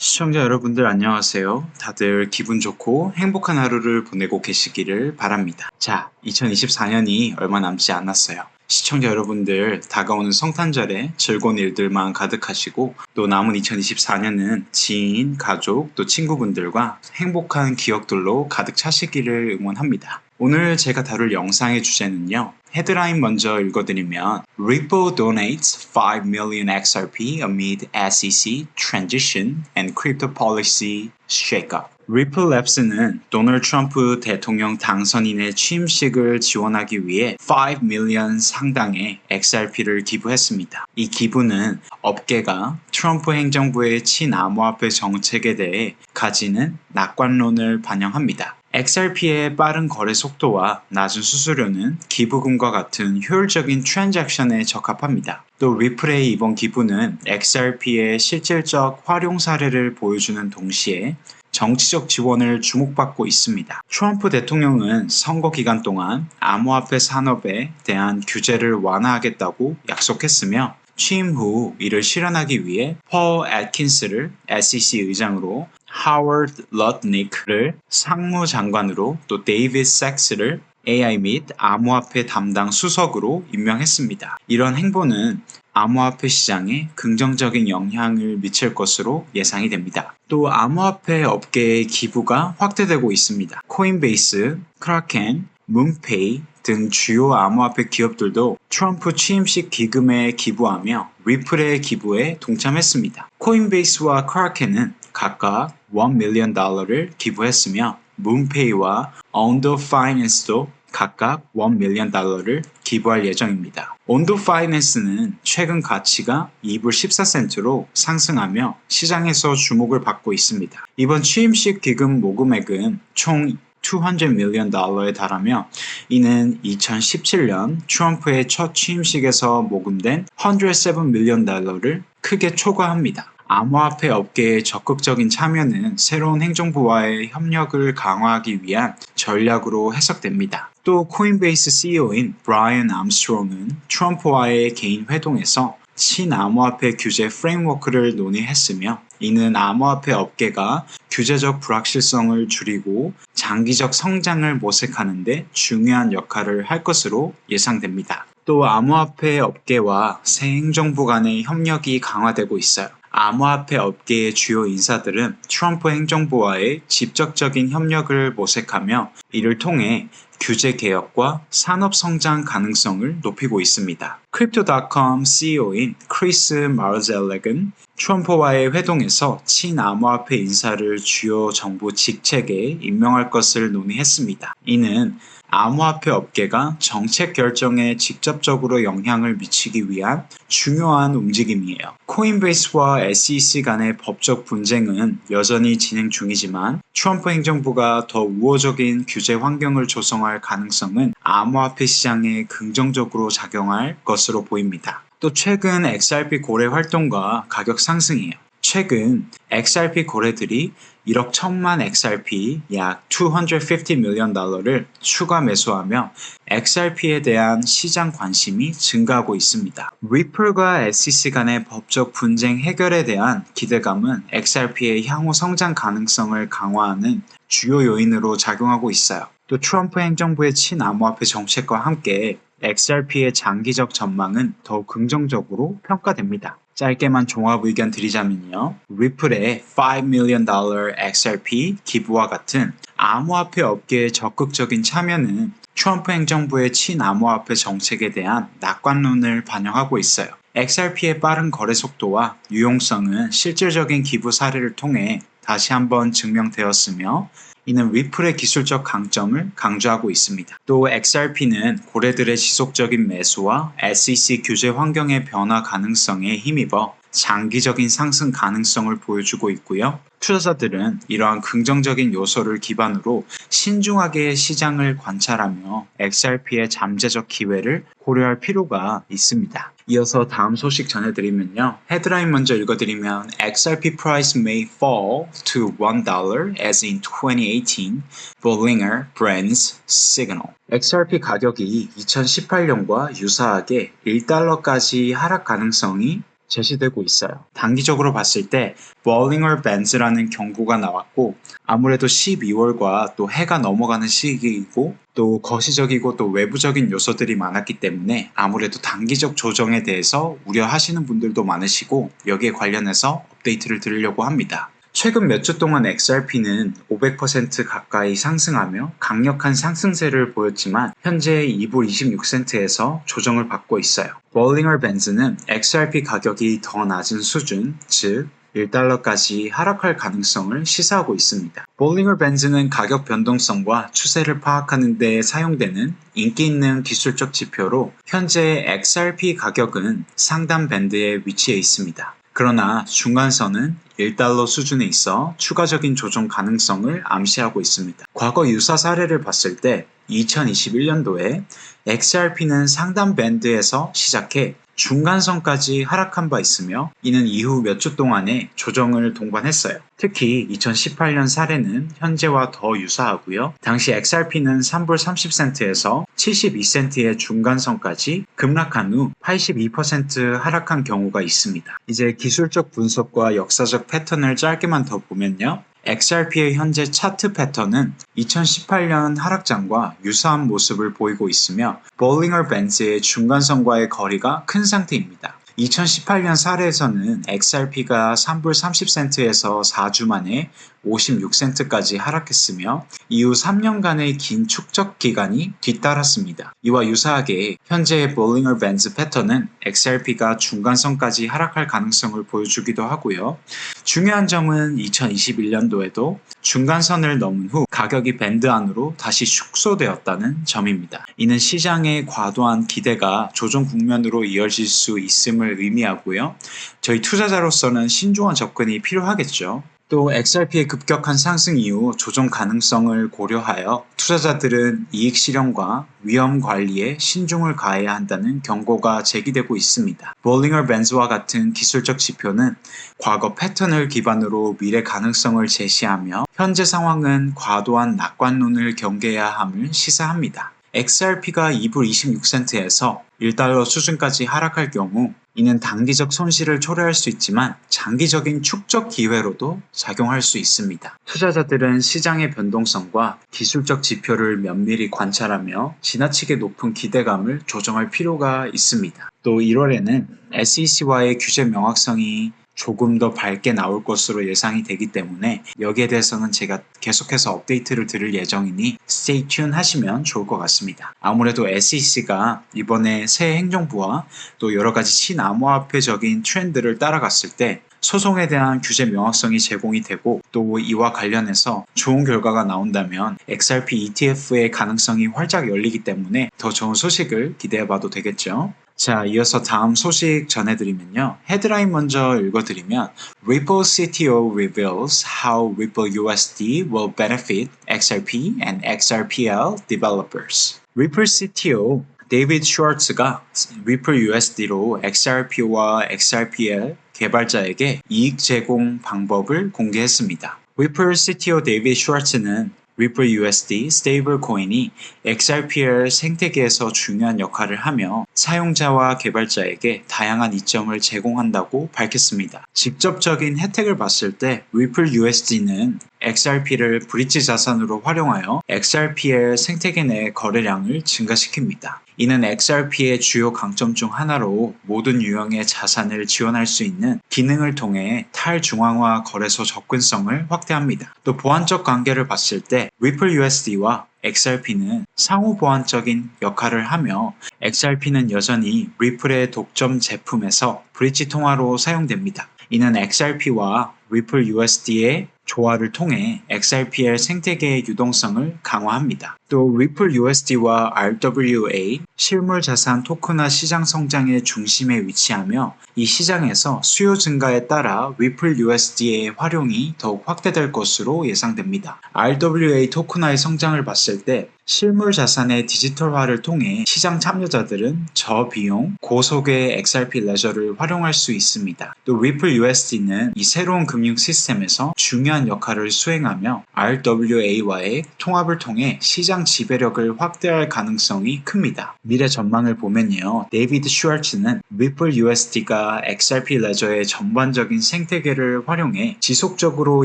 시청자 여러분들 안녕하세요. 다들 기분 좋고 행복한 하루를 보내고 계시기를 바랍니다. 자, 2024년이 얼마 남지 않았어요. 시청자 여러분들 다가오는 성탄절에 즐거운 일들만 가득하시고 또 남은 2024년은 지인, 가족, 또 친구분들과 행복한 기억들로 가득 차시기를 응원합니다. 오늘 제가 다룰 영상의 주제는요. 헤드라인 먼저 읽어드리면 Ripple donates 5 million XRP amid SEC transition and crypto policy shakeup. 리플 랩스는 도널드 트럼프 대통령 당선인의 취임식을 지원하기 위해 5 million 상당의 XRP를 기부했습니다. 이 기부는 업계가 트럼프 행정부의 친암호화폐 정책에 대해 가지는 낙관론을 반영합니다. XRP의 빠른 거래 속도와 낮은 수수료는 기부금과 같은 효율적인 트랜잭션에 적합합니다. 또 리플의 이번 기부는 XRP의 실질적 활용 사례를 보여주는 동시에 정치적 지원을 주목받고 있습니다. 트럼프 대통령은 선거 기간 동안 암호화폐 산업에 대한 규제를 완화하겠다고 약속했으며 취임 후 이를 실현하기 위해 펄 애킨스를 SEC 의장으로 하워드 럿닉을 상무장관으로 또 데이비드 섹스를 AI 및 암호화폐 담당 수석으로 임명했습니다. 이런 행보는 암호화폐 시장에 긍정적인 영향을 미칠 것으로 예상이 됩니다. 또 암호화폐 업계의 기부가 확대되고 있습니다. 코인베이스, 크라켄, 문페이 등 주요 암호화폐 기업들도 트럼프 취임식 기금에 기부하며 리플의 기부에 동참했습니다. 코인베이스와 크라켄은 각각 1 밀리언 달러를 기부했으며 문페이와 언더 파이낸스도 각각 1 밀리언 달러를 기부할 예정입니다. 온도 파이낸스는 최근 가치가 2불 14센트로 상승하며 시장에서 주목을 받고 있습니다. 이번 취임식 기금 모금액은 총 200 밀리언 달러에 달하며 이는 2017년 트럼프의 첫 취임식에서 모금된 107 밀리언 달러를 크게 초과합니다. 암호화폐 업계의 적극적인 참여는 새로운 행정부와의 협력을 강화하기 위한 전략으로 해석됩니다. 또 코인베이스 CEO인 브라이언 암스트롱은 트럼프와의 개인 회동에서 친암호화폐 규제 프레임워크를 논의했으며 이는 암호화폐 업계가 규제적 불확실성을 줄이고 장기적 성장을 모색하는데 중요한 역할을 할 것으로 예상됩니다. 또 암호화폐 업계와 새 행정부 간의 협력이 강화되고 있어요. 암호화폐 업계의 주요 인사들은 트럼프 행정부와의 직접적인 협력을 모색하며 이를 통해 규제 개혁과 산업 성장 가능성을 높이고 있습니다. Crypto.com CEO인 크리스 마르젤렉은 트럼프와의 회동에서 친암호화폐 인사를 주요 정부 직책에 임명할 것을 논의했습니다. 이는 암호화폐 업계가 정책 결정에 직접적으로 영향을 미치기 위한 중요한 움직임이에요. 코인베이스와 SEC 간의 법적 분쟁은 여전히 진행 중이지만 트럼프 행정부가 더 우호적인 규제 환경을 조성할 가능성은 암호화폐 시장에 긍정적으로 작용할 것으로 보입니다. 또 최근 XRP 고래 활동과 가격 상승이에요. 최근 XRP 거래들이 1억 1천만 XRP 약 250 밀리언 달러를 추가 매수하며 XRP에 대한 시장 관심이 증가하고 있습니다. 리플과 SEC 간의 법적 분쟁 해결에 대한 기대감은 XRP의 향후 성장 가능성을 강화하는 주요 요인으로 작용하고 있어요. 또 트럼프 행정부의 친암호화폐 정책과 함께 XRP의 장기적 전망은 더욱 긍정적으로 평가됩니다. 짧게만 종합 의견 드리자면요. 리플의 5 million dollar XRP 기부와 같은 암호화폐 업계의 적극적인 참여는 트럼프 행정부의 친암호화폐 정책에 대한 낙관론을 반영하고 있어요. XRP의 빠른 거래 속도와 유용성은 실질적인 기부 사례를 통해 다시 한번 증명되었으며 이는 리플의 기술적 강점을 강조하고 있습니다. 또 XRP는 고래들의 지속적인 매수와 SEC 규제 환경의 변화 가능성에 힘입어 장기적인 상승 가능성을 보여주고 있고요. 투자자들은 이러한 긍정적인 요소를 기반으로 신중하게 시장을 관찰하며 XRP의 잠재적 기회를 고려할 필요가 있습니다. 이어서 다음 소식 전해드리면요. 헤드라인 먼저 읽어드리면 XRP price may fall to $1 as in 2018, Bollinger Brands signal. XRP 가격이 2018년과 유사하게 1달러까지 하락 가능성이 제시되고 있어요. 단기적으로 봤을 때 Bollinger Bands라는 경고가 나왔고 아무래도 12월과 또 해가 넘어가는 시기이고 또 거시적이고 또 외부적인 요소들이 많았기 때문에 아무래도 단기적 조정에 대해서 우려하시는 분들도 많으시고 여기에 관련해서 업데이트를 드리려고 합니다. 최근 몇 주 동안 XRP는 500% 가까이 상승하며 강력한 상승세를 보였지만 현재 2불 26센트에서 조정을 받고 있어요. 볼링어 벤즈는 XRP 가격이 더 낮은 수준, 즉 1달러까지 하락할 가능성을 시사하고 있습니다. 볼링어 벤즈는 가격 변동성과 추세를 파악하는 데 사용되는 인기 있는 기술적 지표로 현재 XRP 가격은 상단 밴드에 위치해 있습니다. 그러나 중간선은 1달러 수준에 있어 추가적인 조정 가능성을 암시하고 있습니다. 과거 유사 사례를 봤을 때 2021년도에 XRP는 상단 밴드에서 시작해 중간선까지 하락한 바 있으며 이는 이후 몇 주 동안의 조정을 동반했어요. 특히 2018년 사례는 현재와 더 유사하고요. 당시 XRP는 3불 30센트에서 72센트의 중간선까지 급락한 후 82% 하락한 경우가 있습니다. 이제 기술적 분석과 역사적 패턴을 짧게만 더 보면요. XRP의 현재 차트 패턴은 2018년 하락장과 유사한 모습을 보이고 있으며 볼링어 밴드의 중간선과의 거리가 큰 상태입니다. 2018년 사례에서는 XRP가 3불 30센트에서 4주 만에 56센트까지 하락했으며 이후 3년간의 긴 축적 기간이 뒤따랐습니다. 이와 유사하게 현재의 볼링어 밴드 패턴은 XRP가 중간선까지 하락할 가능성을 보여주기도 하고요. 중요한 점은 2021년도에도 중간선을 넘은 후 가격이 밴드 안으로 다시 축소되었다는 점입니다. 이는 시장의 과도한 기대가 조정 국면으로 이어질 수 있음을 의미하고요. 저희 투자자로서는 신중한 접근이 필요하겠죠. 또 XRP의 급격한 상승 이후 조정 가능성을 고려하여 투자자들은 이익 실현과 위험 관리에 신중을 가해야 한다는 경고가 제기되고 있습니다. 볼링어 벤즈와 같은 기술적 지표는 과거 패턴을 기반으로 미래 가능성을 제시하며 현재 상황은 과도한 낙관론을 경계해야 함을 시사합니다. XRP가 2불 26센트에서 1달러 수준까지 하락할 경우 이는 단기적 손실을 초래할 수 있지만 장기적인 축적 기회로도 작용할 수 있습니다. 투자자들은 시장의 변동성과 기술적 지표를 면밀히 관찰하며 지나치게 높은 기대감을 조정할 필요가 있습니다. 또 1월에는 SEC와의 규제 명확성이 조금 더 밝게 나올 것으로 예상이 되기 때문에 여기에 대해서는 제가 계속해서 업데이트를 드릴 예정이니 stay tuned 하시면 좋을 것 같습니다. 아무래도 SEC가 이번에 새 행정부와 또 여러 가지 친암호화폐적인 트렌드를 따라갔을 때 소송에 대한 규제 명확성이 제공이 되고 또 이와 관련해서 좋은 결과가 나온다면 XRP ETF의 가능성이 활짝 열리기 때문에 더 좋은 소식을 기대해 봐도 되겠죠. 자, 이어서 다음 소식 전해드리면요. 헤드라인 먼저 읽어드리면 Ripple CTO reveals how Ripple USD will benefit XRP and XRPL developers. Ripple CTO 데이비드 슈얼츠가 리플 USD로 XRP와 XRPL 개발자에게 이익 제공 방법을 공개했습니다. 리플 CTO 데이비드 슈얼츠는 리플 USD 스테이블 코인이 XRPL 생태계에서 중요한 역할을 하며 사용자와 개발자에게 다양한 이점을 제공한다고 밝혔습니다. 직접적인 혜택을 봤을 때 리플 USD는 XRP를 브릿지 자산으로 활용하여 XRP의 생태계 내 거래량을 증가시킵니다. 이는 XRP의 주요 강점 중 하나로 모든 유형의 자산을 지원할 수 있는 기능을 통해 탈중앙화 거래소 접근성을 확대합니다. 또 보안적 관계를 봤을 때 리플 USD와 XRP는 상호 보완적인 역할을 하며 XRP는 여전히 리플의 독점 제품에서 브릿지 통화로 사용됩니다. 이는 XRP와 리플 USD의 조화를 통해 XRPL 생태계의 유동성을 강화합니다. 또 리플 USD와 RWA 실물 자산 토큰화 시장 성장의 중심에 위치하며 이 시장에서 수요 증가에 따라 리플 USD의 활용이 더욱 확대될 것으로 예상됩니다. RWA 토큰화의 성장을 봤을 때 실물 자산의 디지털화를 통해 시장 참여자들은 저비용, 고속의 XRP 레저를 활용할 수 있습니다. 또 리플 USD는 이 새로운 금융 시스템에서 중요한 중요한 역할을 수행하며 RWA와의 통합을 통해 시장 지배력을 확대할 가능성이 큽니다. 미래 전망을 보면요. 데이비드 슈왈츠는 리플 USD가 XRP 레저의 전반적인 생태계를 활용해 지속적으로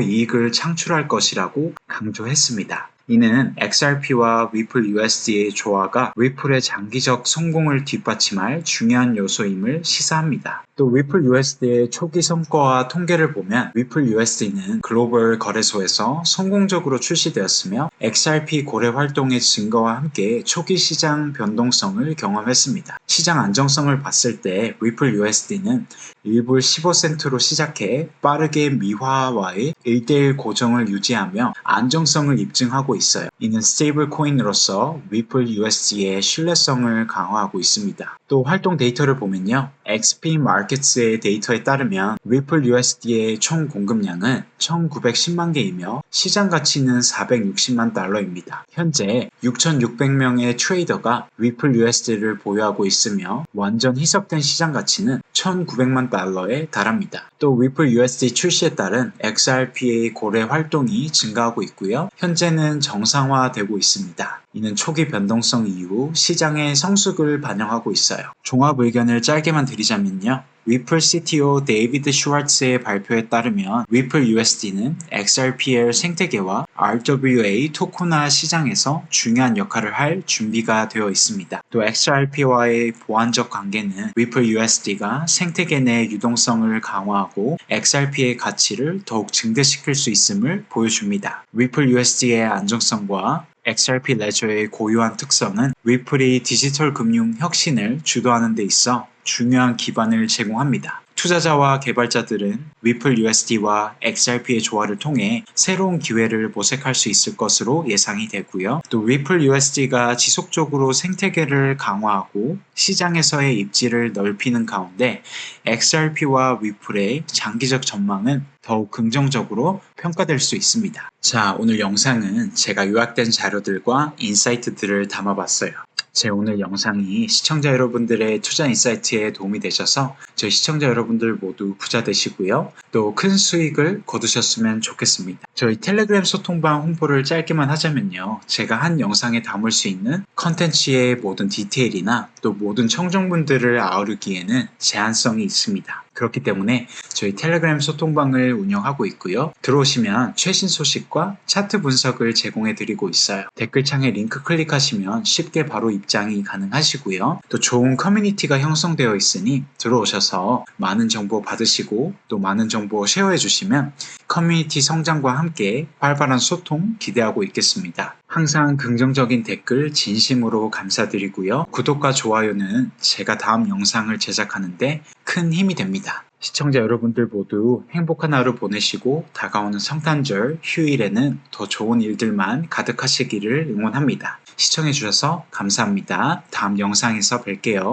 이익을 창출할 것이라고 강조했습니다. 이는 XRP와 리플 USD의 조화가 리플의 장기적 성공을 뒷받침할 중요한 요소임을 시사합니다. 또 리플 USD의 초기 성과와 통계를 보면 리플 USD는 글로벌 거래소에서 성공적으로 출시되었으며 XRP 고래 활동의 증가와 함께 초기 시장 변동성을 경험했습니다. 시장 안정성을 봤을 때 리플 USD는 1불 15센트로 시작해 빠르게 미화와의 1대1 고정을 유지하며 안정성을 입증하고 있어요. 이는 스테이블 코인으로서 리플 USD의 신뢰성을 강화하고 있습니다. 또 활동 데이터를 보면요. XP 마켓스의 데이터에 따르면 리플 USD의 총 공급량은 1910만 개이며 시장 가치는 460만 달러입니다. 현재 6,600명의 트레이더가 리플 USD를 보유하고 있으며 완전 희석된 시장 가치는 1,900만 달러에 달합니다. 또 리플 USD 출시에 따른 XRP의 고래 활동이 증가하고 있고요. 현재는 정상화되고 있습니다. 이는 초기 변동성 이후 시장의 성숙을 반영하고 있어요. 종합 의견을 짧게만 드리자면요. 리플 CTO 데이비드 슈왈츠의 발표에 따르면 리플 USD는 XRPL 생태계와 RWA 토코나 시장에서 중요한 역할을 할 준비가 되어 있습니다. 또 XRP와의 보완적 관계는 리플 USD가 생태계 내 유동성을 강화하고 XRP의 가치를 더욱 증대시킬 수 있음을 보여줍니다. 리플 USD의 안정성과 XRP 레저의 고유한 특성은 리플이 디지털 금융 혁신을 주도하는 데 있어 중요한 기반을 제공합니다. 투자자와 개발자들은 리플 USD와 XRP의 조화를 통해 새로운 기회를 모색할 수 있을 것으로 예상이 되고요. 또 리플 USD가 지속적으로 생태계를 강화하고 시장에서의 입지를 넓히는 가운데 XRP와 리플의 장기적 전망은 더욱 긍정적으로 평가될 수 있습니다. 자, 오늘 영상은 제가 요약된 자료들과 인사이트들을 담아봤어요. 제 오늘 영상이 시청자 여러분들의 투자 인사이트에 도움이 되셔서 저희 시청자 여러분들 모두 부자 되시고요. 또 큰 수익을 거두셨으면 좋겠습니다. 저희 텔레그램 소통방 홍보를 짧게만 하자면요. 제가 한 영상에 담을 수 있는 컨텐츠의 모든 디테일이나 또 모든 청정분들을 아우르기에는 제한성이 있습니다. 그렇기 때문에 저희 텔레그램 소통방을 운영하고 있고요. 들어오시면 최신 소식과 차트 분석을 제공해 드리고 있어요. 댓글창에 링크 클릭하시면 쉽게 바로 입장이 가능하시고요. 또 좋은 커뮤니티가 형성되어 있으니 들어오셔서 많은 정보 받으시고 또 많은 정보 쉐어해 주시면 커뮤니티 성장과 함께 활발한 소통 기대하고 있겠습니다. 항상 긍정적인 댓글 진심으로 감사드리고요. 구독과 좋아요는 제가 다음 영상을 제작하는데 큰 힘이 됩니다. 시청자 여러분들 모두 행복한 하루 보내시고 다가오는 성탄절 휴일에는 더 좋은 일들만 가득하시기를 응원합니다. 시청해주셔서 감사합니다. 다음 영상에서 뵐게요.